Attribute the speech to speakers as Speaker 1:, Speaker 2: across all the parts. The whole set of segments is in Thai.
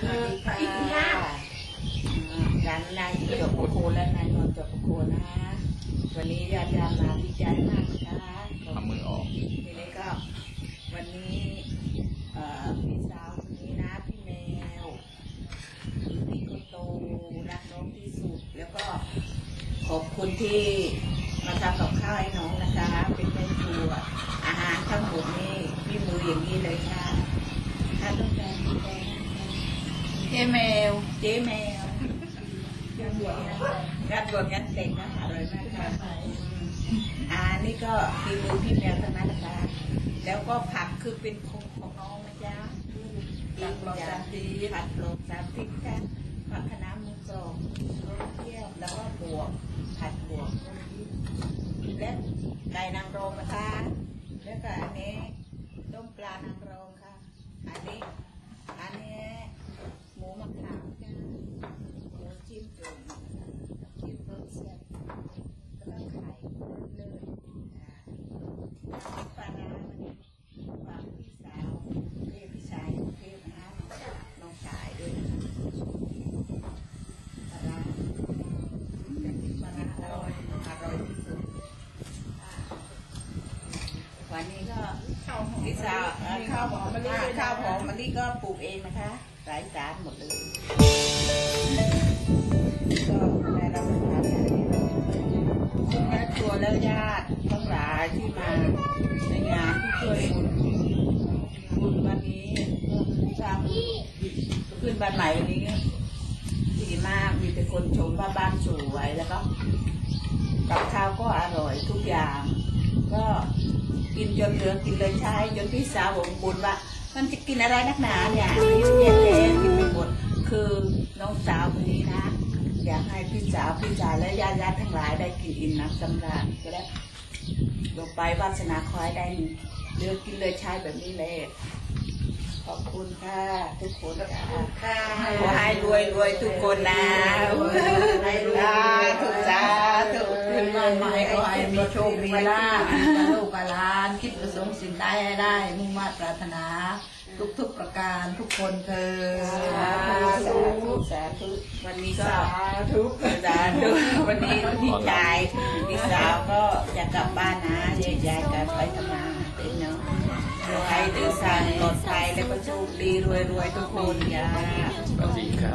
Speaker 1: สวัสดีค่ะร้านนายจบโคและนายนนท์จบโคนะวันนี้ญาติญาติมาดีใจมากนะคะ
Speaker 2: เอามือออก
Speaker 1: ทีนี้ก็วันนี้เอ่อพี่สาวคนนี้นะพี่แมวพี่คนโตรักน้องที่สุดแล้วก็ขอบคุณที่มาทำกับข้าวให้น้องนะคะ เป็นแม่ครัวอาหารทั้งหมดนี่พี่มืออย่างนี้เลยค่ะท่านต้องการดีใจนะคะ
Speaker 3: เจแมว
Speaker 1: เจ๊แมวงานบวชนะงานบวชงานแต่งนะอร่อยมากค่ะอืมอ่านี่ก็คือมือพี่แมวทั้งนั้นนะคะแล้วก็ผักคือเป็นของของน้องนะจ๊ะ
Speaker 3: ผักปลอดสารพิษ
Speaker 1: ผักโลสารพิษค่ะผักคะน้ามือกรอบโรยเที่ยวแล้วก็บวกผัดบวกและไก่นางรมนะคะ แล้วก็อันนี้ต้มปลานางรมค่ะ อันนี้ อันนี้หมูมะขามจ้าหมูจิ้มจุ่มจิ้มรสแซ่บแล้วก็ไข่เลยอ่าปลาร้ามันฝากพี่สาวเรียกพี่ชายกรุงเทพนะคะน้องชายด้วยนะคะปลาร้าจะกินปลาร้าอร่อยอร่อยที่สุดอ่า วันนี้ก็
Speaker 3: ข้าวหอม
Speaker 1: พี่สาว
Speaker 3: ข้าวหอมมะลิ
Speaker 1: ข้าวหอมมะลิก็ปลูกเองนะคะสายสารหมดเลยก็ได้รับประทานคุณแม่ครัวและญาติทั้งหลายที่มาในงานที่ช่วยบุญบุญวันนี้สร้างขึ้นบ้านใหม่วันนี้ดีมากมีแต่คนชมว่าบ้านสวยแล้วก็ กินจนเหลือกินเลยใช้จนพี่สาวผมบ่นว่า มันจะกินอะไรนักหนาเนี่ยเยอะแยะเลยกินไปหมดคือน้องสาวคนนี้นะ อยากให้พี่สาวพี่ชายและญาติญาติทั้งหลายได้กินอิ่มน้ำสำราญก็แล้วลงไปวาสนาคอยได้เหลือกินเลยใช้แบบนี้เลย ขอบคุณค่ะ ทุกคนค่ะ
Speaker 3: ค่ะ
Speaker 1: ขอให้รวยรวยทุกคนนะให้รวยทุกสาธุ
Speaker 3: ขึ้นบ้านใหม่ก็ให้มีโชค มีลาภกับลูกกับหลาน คิดประสงค์สิ่งใดให้ได้ มุ่งมา่ปรารถนา ทุกๆประการทุกคนเธอ
Speaker 1: สาธุสาธุวันนี้ก็
Speaker 3: ธุ
Speaker 1: สาธุวันนี้พี่ชายพี่สาวก็จะกลับบ้านนะยายยายกันไปทำงาน ទេណាហើយទៅសាងកត់តែតែបញ្ជូនពីរួយរួយទៅខ្លួនយ៉ាអរគុណค่ะ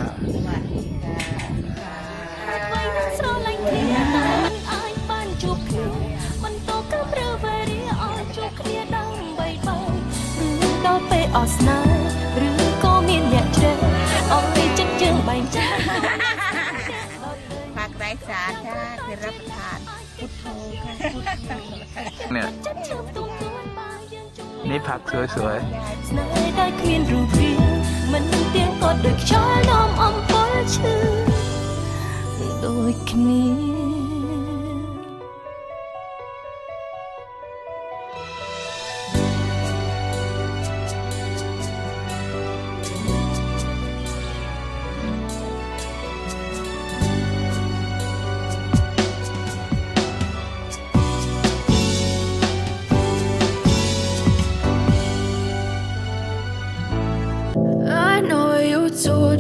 Speaker 4: ស្រឡាញ់គ្នាតែអាចបានជួបគ្នាបន្តគ្រប់រវេលាអស់ជួបគ្នាដើម្បីបងឬដល់ពេលអស់ស្នេហ៍ឬក៏មានអ្នកជ្រើសអស់ពេលចិត្តយើងបែងចែក
Speaker 1: ផាក់តែសាចាគេរាប់ប្រទาน
Speaker 4: ពុទ្ធោពុទ្ធោនេះ នេះផាប់
Speaker 2: ស្រួយៗ
Speaker 4: ស្នេហ៍ដែលគ្មានរូបរាងមិនទៀងទាត់ដោយខ្យល់នោមអំពល់ឈឺដូចគ្នា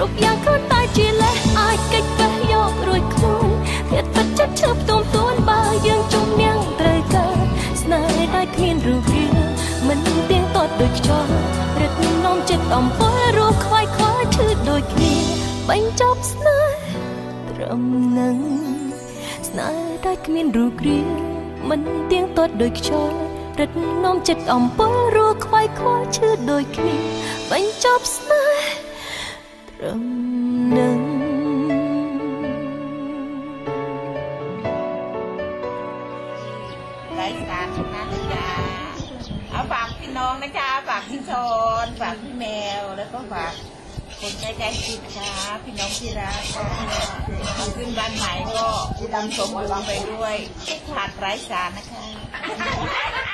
Speaker 4: គ្រប់យ៉ាងខ្លួនតែជាលេសអាចកិច្ចវេះយករួចខ្លួនទៀតពិតចិត្តឈឺផ្ទុំទួនបើយើងជុំនាងត្រូវការស្នេហ៍ដែលគ្មានរូបរាងមិនទៀងទាត់ដូចខ្យល់រឹតនាំចិត្តអំពលរស់ខ្វាយខ្វល់ឈឺដូចគ្នាបញ្ចប់ស្នេហ៍ត្រឹមនឹងស្នេហ៍ដែលគ្មានរូបរាងមិនទៀងទាត់ដូចខ្យល់រឹតនាំចិត្តអំពលរស់ខ្វាយខ្វល់ឈឺដូចគ្នាបញ្ចប់ស្នេហ៍ ร้น
Speaker 1: ราการของนจ้าเอาฝากพี่น้องนะจ๊ะฝากพี่ชนฝากพี่แมวแล้วก็ฝากคนใจใจคิดค่พี่น้องที่รักขึ้นบใหม่ก็ดำสมบูรไปด้วยขาดไร้สารนะคะ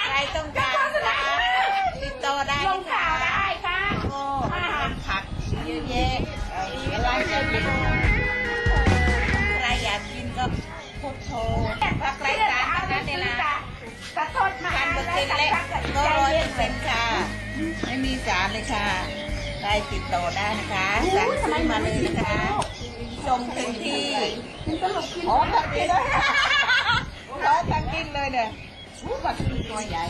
Speaker 1: ใครต้องการนติดต่อได้ค่ะก็ผักเยอะแยะ ใครอยากกินก็โทโทรผักไร้ารทั้งนั้นเลยนะ
Speaker 5: กระทดมา
Speaker 1: การเปอร์เซ็นต์เล็กก็ร้อยเปอร์เซ็นต์ค่ะ ไม่มีสารเลยค่ะได้ติดต่อได้นะคะสั่งซื้อมาเลยนะคะส่งถึงที่อ๋อตักกินเลยร้อยตักกินเลยเนี่ยอู้บัตรตัวใหญ่